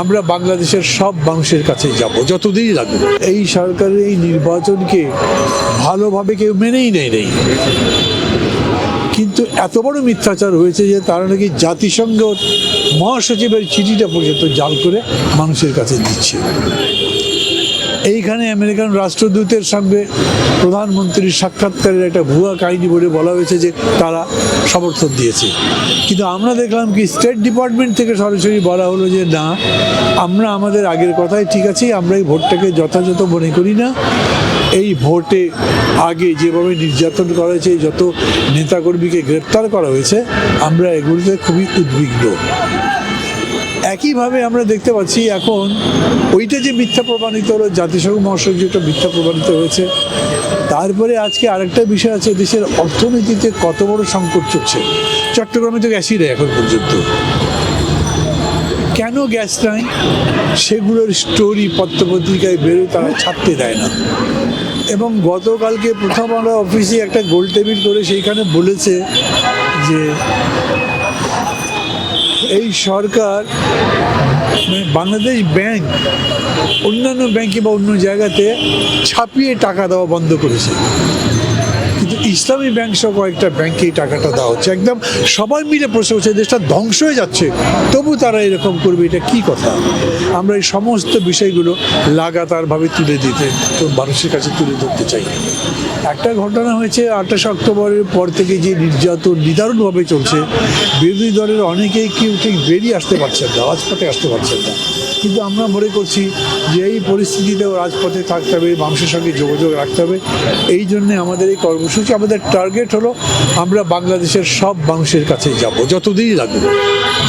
আমরা বাংলাদেশের সব মানুষের কাছে যাব, যতদিনই লাগবে এই সরকারের এই নির্বাচনকে ভালোভাবে কেউ মেনেই নেয় নেই। কিন্তু এত বড় মিথ্যাচার হয়েছে যে তারা নাকি জাতিসংঘ মহাসচিবের চিঠিটা পর্যন্ত জাল করে মানুষের কাছে দিচ্ছে। এইখানে আমেরিকান রাষ্ট্রদূতের সঙ্গে প্রধানমন্ত্রীর সাক্ষাৎকারের একটা ভুয়া কাহিনী বলে বলা হয়েছে যে তারা সমর্থন দিয়েছে। কিন্তু আমরা দেখলাম কি স্টেট ডিপার্টমেন্ট থেকে সরাসরি বলা হলো যে না, আমরা আমাদের আগের কথাই ঠিক আছে, আমরা এই ভোটটাকে যথাযথ মনে করি না। এই ভোটে আগে যেভাবে নির্যাতন করা হয়েছে, যত নেতাকর্মীকে গ্রেপ্তার করা হয়েছে, আমরা এগুলিতে খুবই উদ্বিগ্ন। একইভাবে আমরা দেখতে পাচ্ছি এখন ওইটা যে মিথ্যা প্রমাণিত হলো, জাতিসংঘ মহাসচিব যেটা মিথ্যা প্রমাণিত হয়েছে, তারপরে আজকে আরেকটা বিষয় আছে, দেশের অর্থনীতিতে কত বড় সংকট চলছে। চট্টগ্রামে তো গ্যাসই নেই এখন পর্যন্ত। কেন গ্যাস নাই? সেগুলোর স্টোরি পত্রপত্রিকায় বেরোয়, তারা ছাড়তে দেয় না। এবং গতকালকে প্রথম আলো অফিসে একটা গোল টেবিল করে সেইখানে বলেছে যে এই সরকার মানে বাংলাদেশ ব্যাংক অন্যান্য ব্যাংকে বা অন্য জায়গাতে ছাপিয়ে টাকা দেওয়া বন্ধ করেছে। কিন্তু ইসলামী ব্যাংক সহ কয়েকটা ব্যাংকে এই টাকাটা দেওয়া হচ্ছে। একদম সবাই মিলে প্রশ্ন হচ্ছে দেশটা ধ্বংস হয়ে যাচ্ছে। তবু তারা এরকম করবে, এটা কি কথা? আমরা এই সমস্ত বিষয়গুলো লাগাতারভাবে তুলে দিতে, তো মানুষের কাছে তুলে ধরতে চাই। একটা ঘটনা হয়েছে, আঠাশ অক্টোবরের পর থেকে যে নির্যাতন নিদারুণভাবে চলছে, বিরোধী দলের অনেকেই কেউ ঠিক বেরিয়ে আসতে পারছেন না, রাজপথে আসতে পারছেন না। কিন্তু আমরা মনে করছি যে এই পরিস্থিতিতেও রাজপথে থাকতে হবে, মানুষের সঙ্গে যোগাযোগ রাখতে হবে। এই জন্যে আমাদের এই কর্মসূচি, আমাদের টার্গেট হলো আমরা বাংলাদেশের সব মানুষের কাছে যাব যতদিনই লাগবে।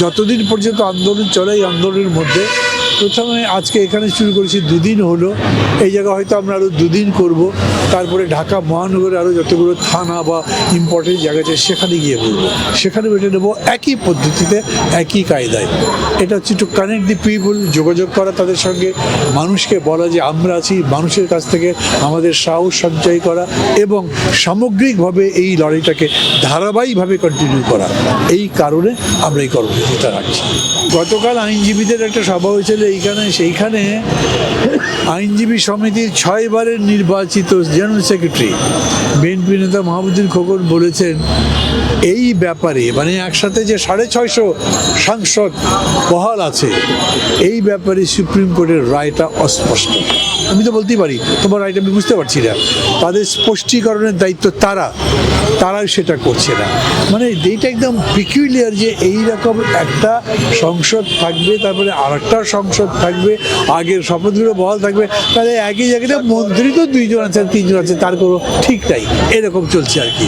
যতদিন পর্যন্ত আন্দোলন চলে এই আন্দোলনের মধ্যে। প্রথমে আজকে এখানে শুরু করেছি, দুদিন হলো। এই জায়গা হয়তো আমরা আরও দুদিন করব। তারপরে ঢাকা মহানগরে আরও যতগুলো থানা বা ইম্পর্টেন্ট জায়গা আছে, সেখানে গিয়ে করব সেখানে বেটে নেব একই পদ্ধতিতে, একই কায়দায়। এটা হচ্ছে টু কানেক্ট দি পিপুল যোগাযোগ করা তাদের সঙ্গে, মানুষকে বলা যে আমরা আছি, মানুষের কাছ থেকে আমাদের সাহস সঞ্চয় করা এবং সামগ্রিকভাবে এই লড়াইটাকে ধারাবাহিকভাবে কন্টিনিউ করা। এই কারণে আমরা এই কর্মসূচিটা রাখছি। গতকাল আইনজীবীদের একটা সভা হয়েছিল এইখানে, সেইখানে আইনজীবী সমিতির ছয়বারের নির্বাচিত জেনারেল সেক্রেটারি বিএনপি নেতা মাহমুদ্দিন খোকন বলেছেন এই ব্যাপারে মানে একসাথে যে সাড়ে ছয়শো সাংসদ বহাল আছে, এই ব্যাপারে সুপ্রিম কোর্টের রায়টা অস্পষ্ট। আমি তো বলতেই পারি, তোমার রায়টা আমি বুঝতে পারছি না। তাদের স্পষ্টীকরণের দায়িত্ব তারা তারাই সেটা করছে না। মানে এইটা একদম পিকুলিয়ার যে এই রকম একটা সংসদ থাকবে, তারপরে আর একটা সংসদ থাকবে, আগের শপথগুলো বহাল থাকবে, তাহলে একই জায়গাতে মন্ত্রী তো দুইজন আছেন, তিনজন আছে তার কোনো ঠিক নাই। এরকম চলছে আর কি।